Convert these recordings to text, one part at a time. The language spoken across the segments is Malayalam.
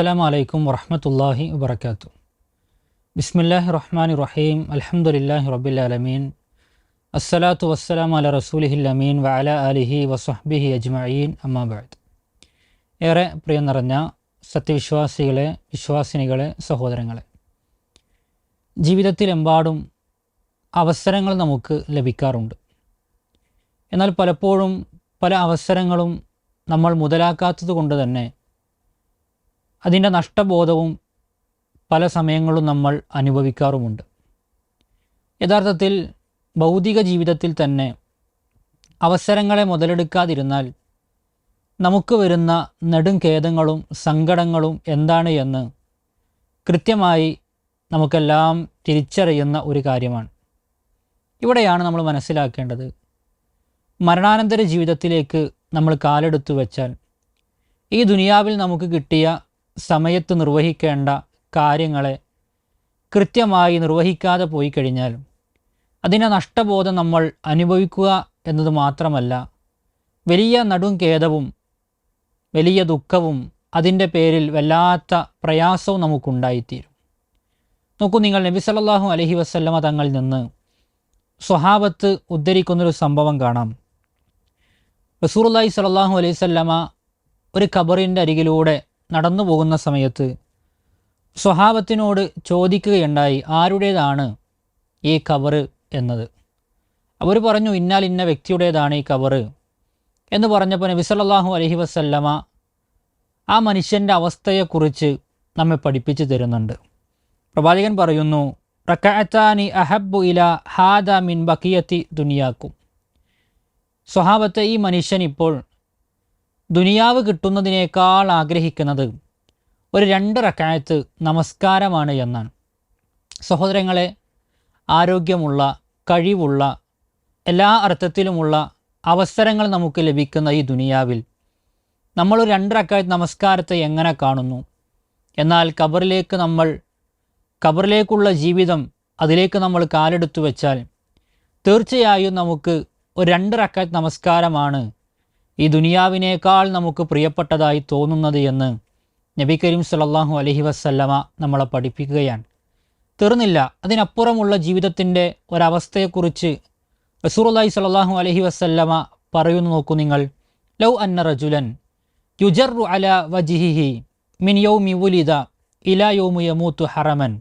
അസ്സലാമു അലൈക്കും വറഹമത്തല്ലാഹി വബർക്കാത്തു ബിസ്മില്ലാഹി റഹ്മാൻ റഹീം അലഹമുല്ലാഹി റബിലമീൻ അസ്സലാത്തു വസ്സലാം അല റസൂലിഹിൽ അമീൻ വഅല അലിഹി വസ്ഹബിഹി അജ്മഈൻ. അമ്മാബാദ് ഏറെ പ്രിയം നിറഞ്ഞ സത്യവിശ്വാസികളെ വിശ്വാസിനികളെ സഹോദരങ്ങളെ ജീവിതത്തിലെമ്പാടും അവസരങ്ങൾ നമുക്ക് ലഭിക്കാറുണ്ട്. എന്നാൽ പലപ്പോഴും പല അവസരങ്ങളും നമ്മൾ മുതലാക്കാത്തത് കൊണ്ട് തന്നെ അതിന്റെ നഷ്ടബോധവും പല സമയങ്ങളും നമ്മൾ അനുഭവിക്കാറുമുണ്ട്. യഥാർത്ഥത്തിൽ ഭൗതിക ജീവിതത്തിൽ തന്നെ അവസരങ്ങളെ മുതലെടുക്കാതിരുന്നാൽ നമുക്ക് വരുന്ന നെടും ഖേദങ്ങളും സങ്കടങ്ങളും എന്താണ് എന്ന് കൃത്യമായി നമുക്കെല്ലാം തിരിച്ചറിയുന്ന ഒരു കാര്യമാണ്. ഇവിടെയാണ് നമ്മൾ മനസ്സിലാക്കേണ്ടത്. മരണാനന്തര ജീവിതത്തിലേക്ക് നമ്മൾ കാലെടുത്തു വെച്ചാൽ ഈ ദുനിയാവിൽ നമുക്ക് കിട്ടിയ സമയത്ത് നിർവഹിക്കേണ്ട കാര്യങ്ങളെ കൃത്യമായി നിർവഹിക്കാതെ പോയി കഴിഞ്ഞാൽ അതിനെ നഷ്ടബോധം നമ്മൾ അനുഭവിക്കുക എന്നത് മാത്രമല്ല വലിയ നടും ഖേദവും വലിയ ദുഃഖവും അതിന്റെ പേരിൽ വല്ലാത്ത പ്രയാസവും നമുക്കുണ്ടായിത്തീരും. നോക്കൂ നിങ്ങൾ നബി സല്ലല്ലാഹു അലഹി വസല്ലമ തങ്ങളിൽ നിന്ന് സ്വഹാബത്ത് ഉദ്ധരിക്കുന്നൊരു സംഭവം കാണാം. റസൂറുല്ലാഹി സലാഹു അലൈഹി വസല്ലമ ഒരു ഖബറിന്റെ അരികിലൂടെ നടന്നു പോകുന്ന സമയത്ത് സ്വഹാബത്തിനോട് ചോദിക്കുകയുണ്ടായി ആരുടേതാണ് ഈ കവറ് എന്നത്? അവർ പറഞ്ഞു ഇന്നാൽ ഇന്ന വ്യക്തിയുടേതാണ് ഈ കവറ് എന്ന് പറഞ്ഞപ്പോൾ നബി അലഹി അലൈഹി വസല്ലമ ആ മനുഷ്യന്റെ അവസ്ഥയെക്കുറിച്ച് നമ്മെ പഠിപ്പിച്ചു തരുന്നുണ്ട്. പ്രവാചകൻ പറയുന്നു റക്കാത്താനി അഹബ്ബു ഇല ഹാദ മിൻ ബക്കിയത്തി ദുനിയാക്കും. സ്വഹാബത്തെ ഈ മനുഷ്യൻ ഇപ്പോൾ ദുനിയാവ് കിട്ടുന്നതിനേക്കാൾ ആഗ്രഹിക്കുന്നത് ഒരു രണ്ട് റക്കായത്ത് നമസ്കാരമാണ് എന്നാണ്. സഹോദരങ്ങളെ ആരോഗ്യമുള്ള കഴിവുള്ള എല്ലാ അർത്ഥത്തിലുമുള്ള അവസരങ്ങൾ നമുക്ക് ലഭിക്കുന്ന ഈ ദുനിയാവിൽ നമ്മൾ ഒരു രണ്ട് റക്കായത്ത് നമസ്കാരത്തെ എങ്ങനെ കാണുന്നു? എന്നാൽ കബറിലേക്ക് നമ്മൾ കബറിലേക്കുള്ള ജീവിതം അതിലേക്ക് നമ്മൾ കാലെടുത്തു വെച്ചാൽ തീർച്ചയായും നമുക്ക് ഒരു രണ്ട് റക്കായത്ത് നമസ്കാരമാണ് ഈ ദുനിയാവിനേക്കാൾ നമുക്ക് പ്രിയപ്പെട്ടതായി തോന്നുന്നത് എന്ന് നബി കരീം സല്ലല്ലാഹു അലഹി വസല്ലമ നമ്മളെ പഠിപ്പിക്കുകയാണ്. തീർന്നില്ല. അതിനപ്പുറമുള്ള ജീവിതത്തിന്റെ ഒരവസ്ഥയെക്കുറിച്ച് റസൂറുല്ലാഹി സല്ലല്ലാഹു അലഹി വസല്ലമ പറയുന്നു നോക്കൂ നിങ്ങൾ. ലൗ അന്ന റജുലൻ യുജറു അല വജിഹിഹി മിൻ യൗമി ഉലിദ ഇലാ യൗമു യമൂത്തു ഹറമൻ.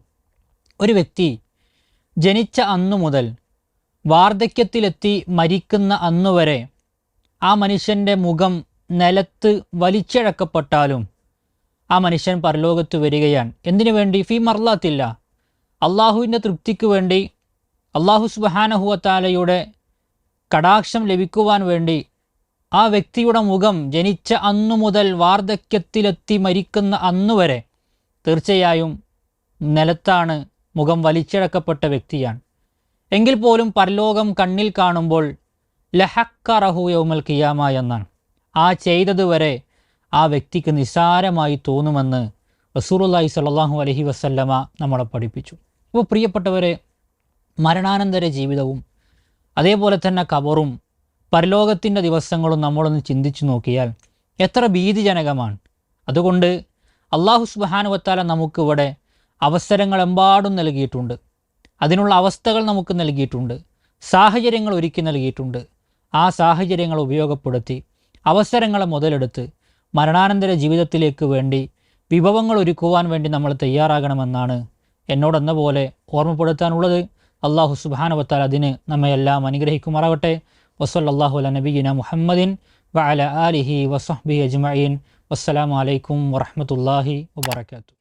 ഒരു വ്യക്തി ജനിച്ച അന്നു മുതൽ വാർദ്ധക്യത്തിലെത്തി മരിക്കുന്ന അന്നുവരെ ആ മനുഷ്യന്റെ മുഖം നിലത്ത് വലിച്ചഴക്കപ്പെട്ടാലും ആ മനുഷ്യൻ പരലോകത്ത് വരികയാണ്. എന്തിനു വേണ്ടി? ഫീ മറലാത്തില്ല അള്ളാഹുവിന്റെ തൃപ്തിക്ക് വേണ്ടി അള്ളാഹു സുബഹാനഹുവത്താലയുടെ കടാക്ഷം ലഭിക്കുവാൻ വേണ്ടി ആ വ്യക്തിയുടെ മുഖം ജനിച്ച അന്നു മുതൽ വാർദ്ധക്യത്തിലെത്തി മരിക്കുന്ന അന്നു വരെ തീർച്ചയായും നിലത്താണ് മുഖം വലിച്ചിഴക്കപ്പെട്ട വ്യക്തിയാണ്. എങ്കിൽ പോലും പരലോകം കണ്ണിൽ കാണുമ്പോൾ ലഹക്കറഹു യൗമൽ കിയാമ എന്നാണ്. ആ ചെയ്തതുവരെ ആ വ്യക്തിക്ക് നിസാരമായി തോന്നുമെന്ന് റസൂറുല്ലാഹി സ്വല്ലല്ലാഹു അലഹി വസല്ലമ നമ്മളെ പഠിപ്പിച്ചു. അപ്പോൾ പ്രിയപ്പെട്ടവരെ മരണാനന്തര ജീവിതവും അതേപോലെ തന്നെ കബറും പരലോകത്തിന്റെ ദിവസങ്ങളും നമ്മളൊന്ന് ചിന്തിച്ചു നോക്കിയാൽ എത്ര ഭീതിജനകമാണ്. അതുകൊണ്ട് അള്ളാഹു സുബാനുവത്താല നമുക്കിവിടെ അവസരങ്ങളെമ്പാടും നൽകിയിട്ടുണ്ട്. അതിനുള്ള അവസ്ഥകൾ നമുക്ക് നൽകിയിട്ടുണ്ട്. സാഹചര്യങ്ങൾ ഒരുക്കി നൽകിയിട്ടുണ്ട്. ആ സാഹചര്യങ്ങൾ ഉപയോഗപ്പെടുത്തി അവസരങ്ങളെ മുതലെടുത്ത് മരണാനന്തര ജീവിതത്തിലേക്ക് വേണ്ടി വിഭവങ്ങൾ ഒരുക്കുവാൻ വേണ്ടി നമ്മൾ തയ്യാറാകണമെന്നാണ് എന്നോടെന്ന പോലെ ഓർമ്മപ്പെടുത്താനുള്ളത്. അള്ളാഹു സുബാനവത്താൽ അതിന് നമ്മയെല്ലാം അനുഗ്രഹിക്കുമാറാവട്ടെ. വസല്ലാഹു അല നബീന മുഹമ്മദിൻ വഅല ആലിഹി വസഹ്ബി അജ്മഈൻ. വസ്സലാമലൈക്കും അലൈക്കും വറഹ്മത്തുള്ളാഹി വബറകാതുഹു.